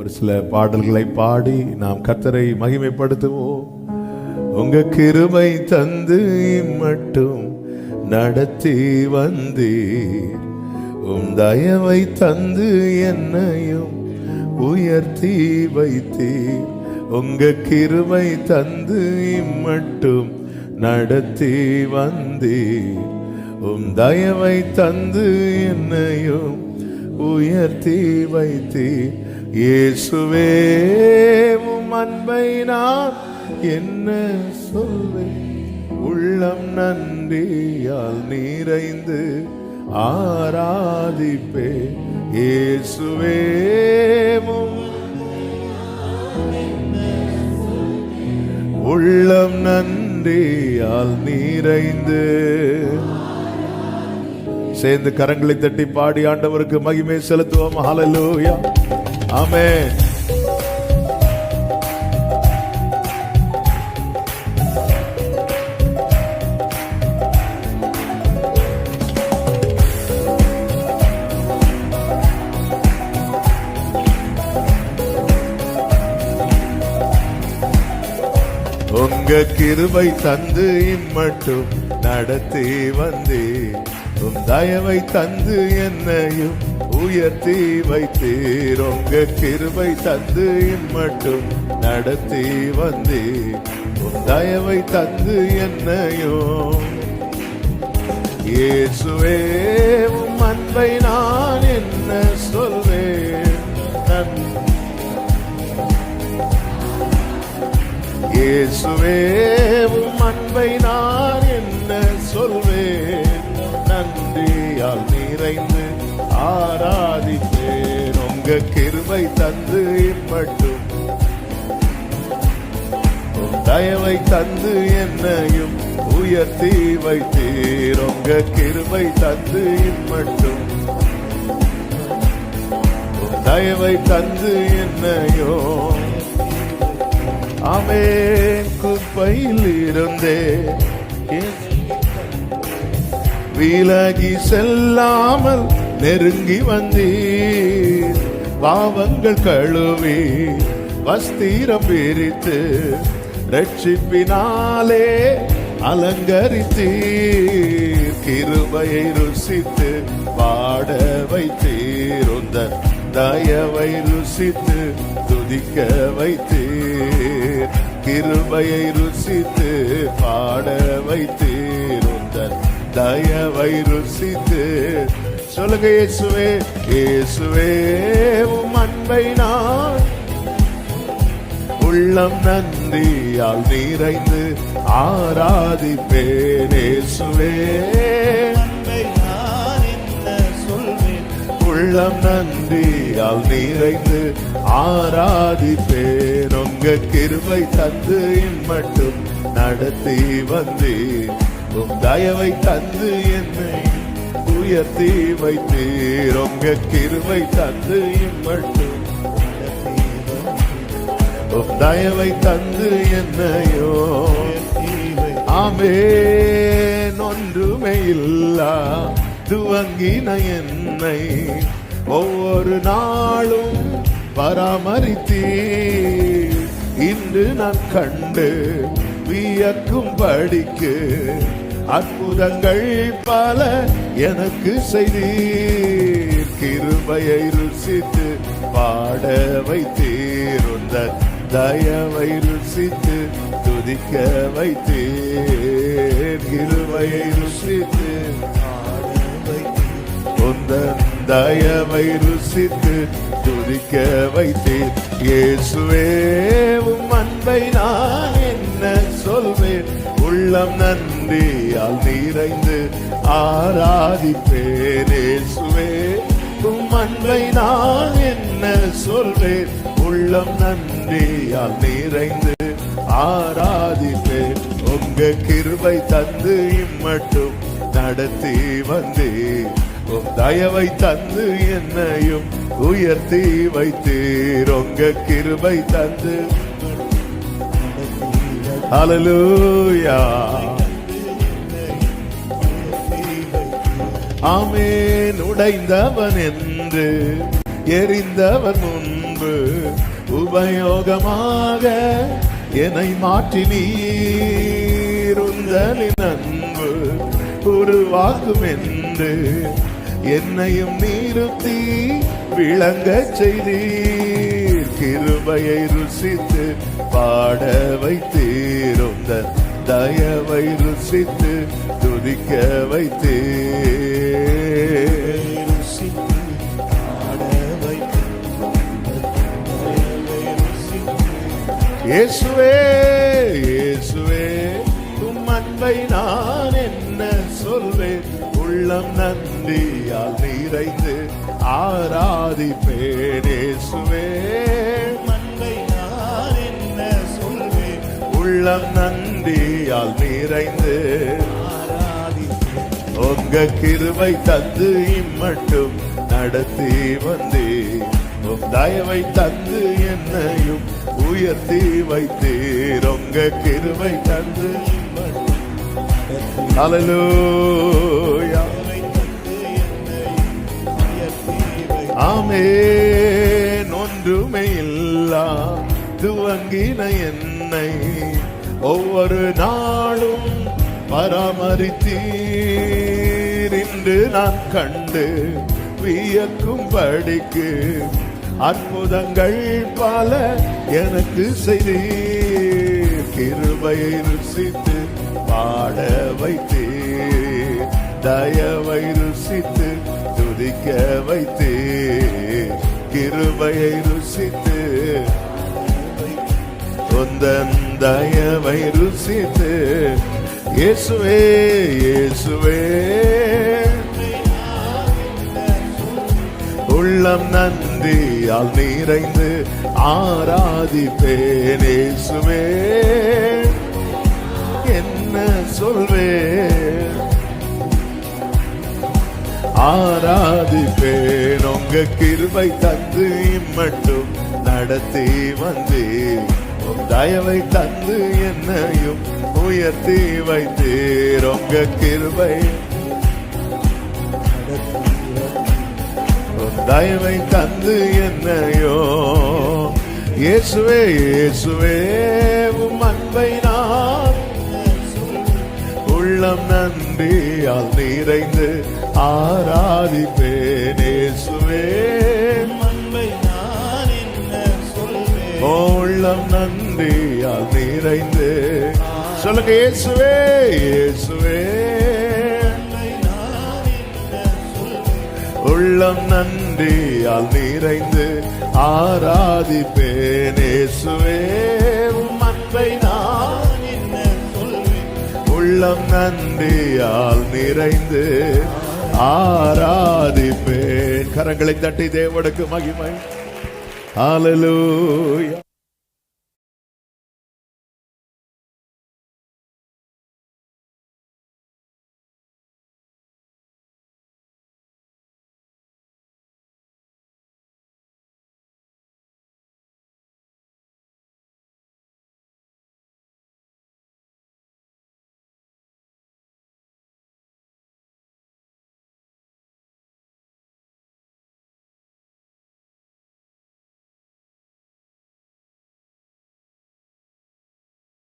ஒரு சில பாடல்களை பாடி நாம் கத்தரை மகிமைப்படுத்துவோம். உங்க கிருபை தந்து மட்டும் நடத்தி வந்தீர். உம் தயவை தந்து என்னையும் உயர்த்தி வைத்தீர். உங்க கிருபை தந்து மட்டும் நடத்தி வந்தீர். உம் தயவை தந்து என்னையும் உயர்த்தி வைத்தீர். இயேசுவே உம் அன்பை நான் என்ன சொல்வேன்? உள்ளம் நன்றியால் நிறைந்து ஆராதிப்பே. இயேசுவே உள்ளம் நன்றியால் நிறைந்து சேர்ந்து கரங்களை தட்டி பாடி ஆண்டவருக்கு மகிமை செலுத்துவோம். ஹலலூயா ஆமென் உங்க கிருபை தந்து இம்மட்டும் நடத்தி வந்தே உம் தயவை தந்து என்னையும் உயர்த்தி வைத்தீர் உங்க கிருபை தந்து மட்டும் நடத்தி வந்தே. உம் தயவை தந்து என்னையும் இயேசுவே உம் அன்பை நான் என்ன சொல்வேன்? இயேசுவே கிருபை தந்து மட்டும் தயவை தந்து என்னையும் உயர்த்தி வைத்தீர். உங்க கிருபை தந்து மட்டும் தயவை தந்து என்னையோ. அவே குப்பையில் இருந்தே. விலகி செல்லாமல் நெருங்கி வந்தீர். பாவங்கள் கழுவி வஸ்திரம் பிரித்து ரட்சிப்பினாலே அலங்கரித்தீர். கிருபையை ருசித்து பாட வைத்தீருந்த தயவை ருசித்து துதிக்க வைத்தீர். கிருபையை ருசித்து பாட வைத்தீருந்த தயவை ருசித்து சொல்லுங்க இயேசுவே இயேசுவே உம் அன்பை நான். உள்ளம் நந்தியால் நிறைந்து ஆராதிப்பேன் இயேசுவே. உள்ளம் நந்தியால் நிறைந்து ஆராதிப்பேன். உங்க கிருபை தந்து மட்டும் நடத்தி வந்தேன். உம் தயவை தந்து என்னை உயர்த்தி வைத்தீர் உங்க கிருபை தந்து மட்டும் தயவை தந்து என்னையோ. ஆமேன் ஒன்றுமே இல்லா துவங்கின என்னை. ஒவ்வொரு நாளும் பராமரித்தீ இன்று நான் கண்டு வியக்கும் படிக்கு. அற்புதங்கள் பல எனக்கு செய்தீர். கிருபையை ருசித்து பாட வைத்தீர். உந்தன் தயவை ருசித்து துதிக்க வைத்தீர். கிருபையை ருசித்து உந்தன் தயவை ருசித்து துதிக்க வைத்தீர். இயேசுவே உம் அன்பை நான் என்ன சொல்வேன்? உள்ளம் நன்றியால் நிறைந்து ஆராதிப்பேன் இயேசுவே. உம் அன்பை நான் என்ன சொல்வேன்? உள்ளம் நன்றியால் நிறைந்து ஆராதிப்பேன். உங்க கிருபை தந்து இம்மட்டும் நடத்தி வந்தே உம் தயவை தந்து என்னையும் உயர்த்தி வைத்தீர். உங்க கிருபை தந்து ஹalleluya ஆமேன். உடைந்தவன் என்று எரிந்தவன் முன்பு உபயோகமாக என்னை மாற்றி நீருந்தலின் அன்பு உருவாக்கும் என்று என்னையும் நிறுத்தி விளங்கச் செய்தீர். கிருபையை ருசித்து பாட வைத்தீருந்த தயவை ருசித்து துதிக்க வைத்தே. வைத்து இயேசுவே இயேசுவே உம் அன்பை நான் என்ன சொல்வேன்? உள்ளம் நன்றியால் நிறைந்து ஆராதிப்பேன் இயேசுவே. உள்ளம் நன்றியால் நிறைந்து. உங்க கிருவை தந்து இம்மட்டும் நடத்தி வந்தே உம் தயவை தந்து என்னையும் உயர்த்தி வைத்தீர். உங்க கிருவை தந்து இம்மட்டும் ஹalleluya ஒன்றுமே இல்லா. துவங்கின என்னை ஒவ்வொரு நாளும் பராமரித்தீர் இன்று நான் கண்டு வியக்கும் படிக்கு அற்புதங்கள் பல எனக்கு செய்தீர். கிருபை ருசித்து பாட வைத்தீர். தயவை ருசித்து துதிக்க வைத்தீர். கிருபையை ருசித்து தொந்தன் தயவை ருசித்து இயேசுவே இயேசுவே. உள்ளம் நன்றியால் நிறைந்து ஆராதிப்பேன் இயேசுவே. என்ன சொல்வேன்? ஆராதிப்பேன் உங்க கிருபை தந்து மட்டும் நடத்தி வந்தேன். தயவை தந்து என்னையும் உயர்த்தி வைத்தீர் உங்க கிருபை. தயவை தந்து என்னையோ. இயேசுவே இயேசுவே உம் அன்பை நான். உள்ளம் நன்றியால் நிறைந்து ஆராதிப்பேன். இயேசுவே. நிறைந்து. சொல்லுங்க இயேசுவே இயேசுவே. உள்ளம் நன்றியால் நிறைந்து ஆராதிப்பேன் இயேசுவே அன்பை நான் என்ன சொல்வேன். உள்ளம் நன்றியால் நிறைந்து ஆராதிப்பேன். கரங்களை தட்டி தேவனுக்கு மகிமை. ஹalleluya.